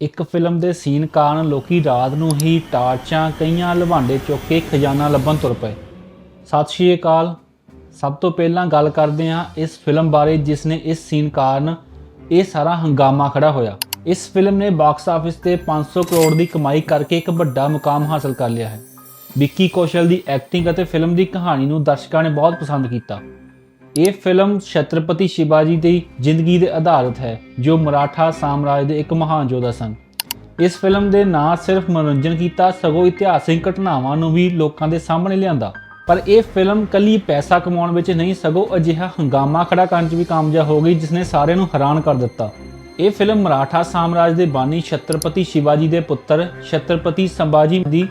ਇੱਕ ਫਿਲਮ ਦੇ ਸੀਨ ਕਾਰਨ ਲੋਕੀ ਰਾਤ ਨੂੰ ਹੀ ਟਾਰਚਾਂ ਕਈਆਂ ਲਵਾਂਡੇ ਚੁੱਕ ਕੇ ਖਜ਼ਾਨਾ ਲੱਭਣ ਤੁਰ ਪਏ। ਸਤਿ ਸ਼੍ਰੀ ਅਕਾਲ। ਸਭ ਤੋਂ ਪਹਿਲਾਂ ਗੱਲ ਕਰਦੇ ਹਾਂ ਇਸ ਫਿਲਮ ਬਾਰੇ ਜਿਸ ਨੇ ਇਸ ਸੀਨ ਕਾਰਨ ਇਹ ਸਾਰਾ ਹੰਗਾਮਾ ਖੜਾ ਹੋਇਆ। ਇਸ ਫਿਲਮ ਨੇ ਬਾਕਸ ਆਫਿਸ ਤੇ 500 ਕਰੋੜ ਦੀ ਕਮਾਈ ਕਰਕੇ ਇੱਕ ਵੱਡਾ ਮੁਕਾਮ ਹਾਸਲ ਕਰ ਲਿਆ ਹੈ। ਵਿੱਕੀ ਕੌਸ਼ਲ ਦੀ ਐਕਟਿੰਗ ਅਤੇ ਫਿਲਮ ਦੀ ਕਹਾਣੀ ਨੂੰ ਦਰਸ਼ਕਾਂ ਨੇ ਬਹੁਤ ਪਸੰਦ ਕੀਤਾ। ਇਹ ਫਿਲਮ ਛਤਰਪਤੀ ਸ਼ਿਵਾਜੀ ਦੀ ਜ਼ਿੰਦਗੀ ਦੇ ਆਧਾਰਿਤ ਹੈ, ਜੋ ਮਰਾਠਾ ਸਾਮਰਾਜ ਦੇ ਇੱਕ ਮਹਾਨ ਯੋਧਾ ਸਨ। ਇਸ ਫਿਲਮ ਦੇ ਨਾ ਸਿਰਫ ਮਨੋਰੰਜਨ ਕੀਤਾ, ਸਗੋਂ ਇਤਿਹਾਸਿਕ ਘਟਨਾਵਾਂ ਨੂੰ ਵੀ ਲੋਕਾਂ ਦੇ ਸਾਹਮਣੇ ਲਿਆਂਦਾ। ਪਰ ਇਹ ਫਿਲਮ ਕੱਲੀ ਪੈਸਾ ਕਮਾਉਣ ਵਿੱਚ ਨਹੀਂ, ਸਗੋਂ ਅਜਿਹਾ ਹੰਗਾਮਾ ਖੜਾ ਕਰਨ 'ਚ ਵੀ ਕਾਮਯਾਬ ਹੋ ਗਈ ਜਿਸ ਨੇ ਸਾਰਿਆਂ ਨੂੰ ਹੈਰਾਨ ਕਰ ਦਿੱਤਾ। ਇਹ ਫਿਲਮ ਮਰਾਠਾ ਸਾਮਰਾਜ ਦੇ ਬਾਨੀ ਛਤਰਪਤੀ ਸ਼ਿਵਾਜੀ ਦੇ ਪੁੱਤਰ ਛਤਰਪਤੀ ਸੰਭਾਜੀ ਦੀ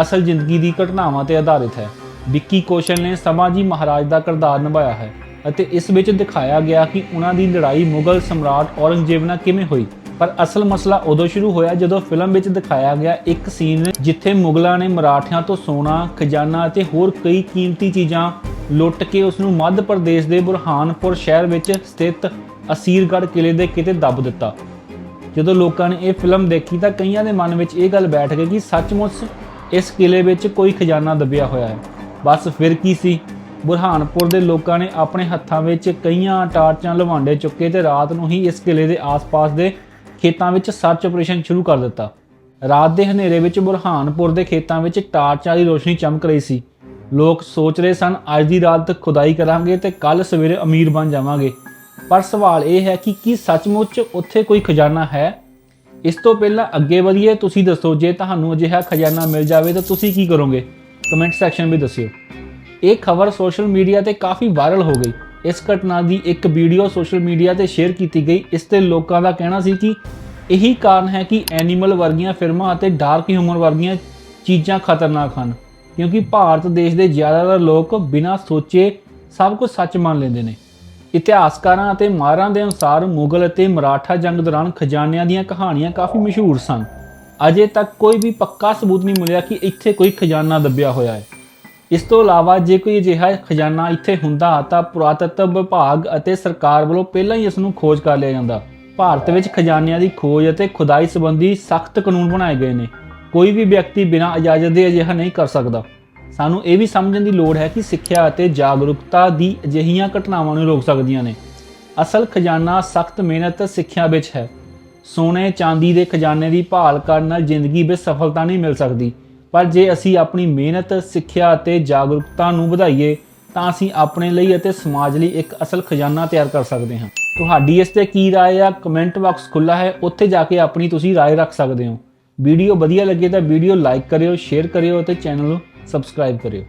ਅਸਲ ਜ਼ਿੰਦਗੀ ਦੀ ਘਟਨਾਵਾਂ ਤੇ ਆਧਾਰਿਤ ਹੈ। ਵਿੱਕੀ ਕੌਸ਼ਲ ਨੇ ਸੰਭਾਜੀ ਮਹਾਰਾਜ ਦਾ ਕਿਰਦਾਰ ਨਿਭਾਇਆ ਹੈ। ਅਤੇ ਇਸ ਵਿੱਚ ਦਿਖਾਇਆ ਗਿਆ ਕਿ ਉਹਨਾਂ ਦੀ ਲੜਾਈ ਮੁਗਲ ਸਮਰਾਟ ਔਰੰਗਜ਼ੇਬ ਨਾਲ ਕਿਵੇਂ ਹੋਈ। ਪਰ ਅਸਲ ਮਸਲਾ ਉਦੋਂ ਸ਼ੁਰੂ ਹੋਇਆ ਜਦੋਂ ਫਿਲਮ ਵਿੱਚ ਦਿਖਾਇਆ ਗਿਆ ਇੱਕ ਸੀਨ ਜਿੱਥੇ ਮੁਗਲਾਂ ਨੇ ਮਰਾਠਿਆਂ ਤੋਂ ਸੋਨਾ, ਖਜ਼ਾਨਾ ਅਤੇ ਹੋਰ ਕਈ ਕੀਮਤੀ ਚੀਜ਼ਾਂ ਲੁੱਟ ਕੇ ਉਸ ਨੂੰ ਮੱਧ ਪ੍ਰਦੇਸ਼ ਦੇ ਬੁਰਹਾਨਪੁਰ ਸ਼ਹਿਰ ਵਿੱਚ ਸਥਿਤ ਅਸੀਰਗੜ੍ਹ ਕਿਲੇ ਦੇ ਕਿਤੇ ਦੱਬ ਦਿੱਤਾ। ਜਦੋਂ ਲੋਕਾਂ ਨੇ ਇਹ ਫਿਲਮ ਦੇਖੀ ਤਾਂ ਕਈਆਂ ਦੇ ਮਨ ਵਿੱਚ ਇਹ ਗੱਲ ਬੈਠ ਗਈ ਕਿ ਸੱਚਮੁੱਚ ਇਸ ਕਿਲੇ ਵਿੱਚ ਕੋਈ ਖਜ਼ਾਨਾ ਦੱਬਿਆ ਹੋਇਆ ਹੈ। ਬਸ ਫਿਰ ਕੀ ਸੀ? ਬੁਰਹਾਨਪੁਰ ਦੇ ਲੋਕਾਂ ਨੇ ਆਪਣੇ ਹੱਥਾਂ ਵਿੱਚ ਕਈਆਂ ਟਾਰਚਾਂ ਲਵਾਂਡੇ ਚੁੱਕੇ ਤੇ ਰਾਤ ਨੂੰ ਹੀ ਇਸ ਕਿਲੇ ਦੇ ਆਸ-ਪਾਸ ਦੇ ਖੇਤਾਂ ਵਿੱਚ ਸਰਚ ਆਪਰੇਸ਼ਨ ਸ਼ੁਰੂ ਕਰ ਦਿੱਤਾ। ਰਾਤ ਦੇ ਹਨੇਰੇ ਵਿੱਚ ਬੁਰਹਾਨਪੁਰ ਦੇ ਖੇਤਾਂ ਵਿੱਚ ਟਾਰਚਾਂ ਦੀ ਰੋਸ਼ਨੀ ਚਮਕ ਰਹੀ ਸੀ। ਲੋਕ ਸੋਚ ਰਹੇ ਸਨ, ਅੱਜ ਦੀ ਰਾਤ ਖੁਦਾਈ ਕਰਾਂਗੇ ਤੇ ਕੱਲ ਸਵੇਰੇ ਅਮੀਰ ਬਣ ਜਾਵਾਂਗੇ। ਪਰ ਸਵਾਲ ਇਹ ਹੈ ਕਿ ਕੀ ਸੱਚਮੁੱਚ ਉੱਥੇ ਕੋਈ ਖਜ਼ਾਨਾ ਹੈ? ਇਸ ਤੋਂ ਪਹਿਲਾਂ ਅੱਗੇ ਵਧੀਏ ਤੁਸੀਂ ਦੱਸੋ, ਜੇ ਤੁਹਾਨੂੰ ਅਜਿਹਾ ਖਜ਼ਾਨਾ ਮਿਲ ਜਾਵੇ ਤਾਂ ਤੁਸੀਂ ਕੀ ਕਰੋਗੇ? ਕਮੈਂਟ ਸੈਕਸ਼ਨ ਵਿੱਚ ਦੱਸਿਓ। ਇਹ ਖਬਰ ਸੋਸ਼ਲ ਮੀਡੀਆ ਤੇ ਕਾਫੀ ਵਾਇਰਲ ਹੋ ਗਈ। ਇਸ ਘਟਨਾ ਦੀ ਇੱਕ ਵੀਡੀਓ ਸੋਸ਼ਲ ਮੀਡੀਆ ਤੇ ਸ਼ੇਅਰ ਕੀਤੀ ਗਈ। ਇਸ ਤੇ ਲੋਕਾਂ ਦਾ ਕਹਿਣਾ ਸੀ ਕਿ ਇਹੀ ਕਾਰਨ ਹੈ ਕਿ ਐਨੀਮਲ ਵਰਗੀਆਂ ਫਿਲਮਾਂ ਅਤੇ ਡਾਰਕ ਹਿਊਮਰ ਵਰਗੀਆਂ ਚੀਜ਼ਾਂ ਖਤਰਨਾਕ ਹਨ, ਕਿਉਂਕਿ ਭਾਰਤ ਦੇਸ਼ ਦੇ ਜ਼ਿਆਦਾਤਰ ਲੋਕ ਬਿਨਾਂ ਸੋਚੇ ਸਭ ਕੁਝ ਸੱਚ ਮੰਨ ਲੈਂਦੇ ਨੇ। ਇਤਿਹਾਸਕਾਰਾਂ ਅਤੇ ਮਾਹਰਾਂ ਦੇ ਅਨੁਸਾਰ ਮੁਗਲ ਅਤੇ ਮਰਾਠਾ ਜੰਗ ਦੌਰਾਨ ਖਜ਼ਾਨਿਆਂ ਦੀਆਂ ਕਹਾਣੀਆਂ ਕਾਫੀ ਮਸ਼ਹੂਰ ਸਨ। ਅਜੇ ਤੱਕ ਕੋਈ ਵੀ ਪੱਕਾ ਸਬੂਤ ਨਹੀਂ ਮਿਲਿਆ ਕਿ ਇੱਥੇ ਕੋਈ ਖਜ਼ਾਨਾ ਦੱਬਿਆ ਹੋਇਆ ਹੈ। ਇਸ ਤੋਂ ਇਲਾਵਾ ਜੇ ਕੋਈ ਅਜਿਹਾ ਖਜ਼ਾਨਾ ਇੱਥੇ ਹੁੰਦਾ ਤਾਂ ਪੁਰਾਤੱਤਵ ਵਿਭਾਗ ਅਤੇ ਸਰਕਾਰ ਵੱਲੋਂ ਪਹਿਲਾਂ ਹੀ ਇਸ ਨੂੰ ਖੋਜ ਕਰ ਲਿਆ ਜਾਂਦਾ। ਭਾਰਤ ਵਿੱਚ ਖਜ਼ਾਨਿਆਂ ਦੀ ਖੋਜ ਅਤੇ ਖੁਦਾਈ ਸੰਬੰਧੀ ਸਖਤ ਕਾਨੂੰਨ ਬਣਾਏ ਗਏ ਨੇ। ਕੋਈ ਵੀ ਵਿਅਕਤੀ ਬਿਨਾਂ ਇਜਾਜ਼ਤ ਦੇ ਅਜਿਹਾ ਨਹੀਂ ਕਰ ਸਕਦਾ। ਸਾਨੂੰ ਇਹ ਵੀ ਸਮਝਣ ਦੀ ਲੋੜ ਹੈ ਕਿ ਸਿੱਖਿਆ ਅਤੇ ਜਾਗਰੂਕਤਾ ਦੀ ਅਜਿਹੀਆਂ ਘਟਨਾਵਾਂ ਨੂੰ ਰੋਕ ਸਕਦੀਆਂ ਨੇ। ਅਸਲ ਖਜ਼ਾਨਾ ਸਖਤ ਮਿਹਨਤ ਸਿੱਖਿਆ ਵਿੱਚ ਹੈ। ਸੋਨੇ ਚਾਂਦੀ ਦੇ ਖਜ਼ਾਨੇ ਦੀ ਭਾਲ ਕਰਨ ਨਾਲ ਜ਼ਿੰਦਗੀ ਵਿੱਚ ਸਫਲਤਾ ਨਹੀਂ ਮਿਲ ਸਕਦੀ। ਪਰ ਜੇ ਅਸੀਂ ਆਪਣੀ ਮਿਹਨਤ ਸਿੱਖਿਆ ਅਤੇ ਜਾਗਰੂਕਤਾ ਨੂੰ ਵਧਾਈਏ ਤਾਂ ਅਸੀਂ ਆਪਣੇ ਲਈ ਅਤੇ ਸਮਾਜ ਲਈ ਇੱਕ ਅਸਲ ਖਜ਼ਾਨਾ ਤਿਆਰ ਕਰ ਸਕਦੇ ਹਾਂ ਤੁਹਾਡੀ ਇਸ ਤੇ ਕੀ رائے ਆ ਕਮੈਂਟ ਬਾਕਸ ਖੁੱਲਾ ਹੈ ਉੱਥੇ ਜਾ ਕੇ ਆਪਣੀ ਤੁਸੀਂ رائے ਰੱਖ ਸਕਦੇ ਹੋ ਵੀਡੀਓ ਵਧੀਆ ਲੱਗੇ ਤਾਂ ਵੀਡੀਓ ਲਾਈਕ ਕਰਿਓ ਸ਼ੇਅਰ ਕਰਿਓ ਅਤੇ ਚੈਨਲ ਨੂੰ ਸਬਸਕ੍ਰਾਈਬ ਕਰਿਓ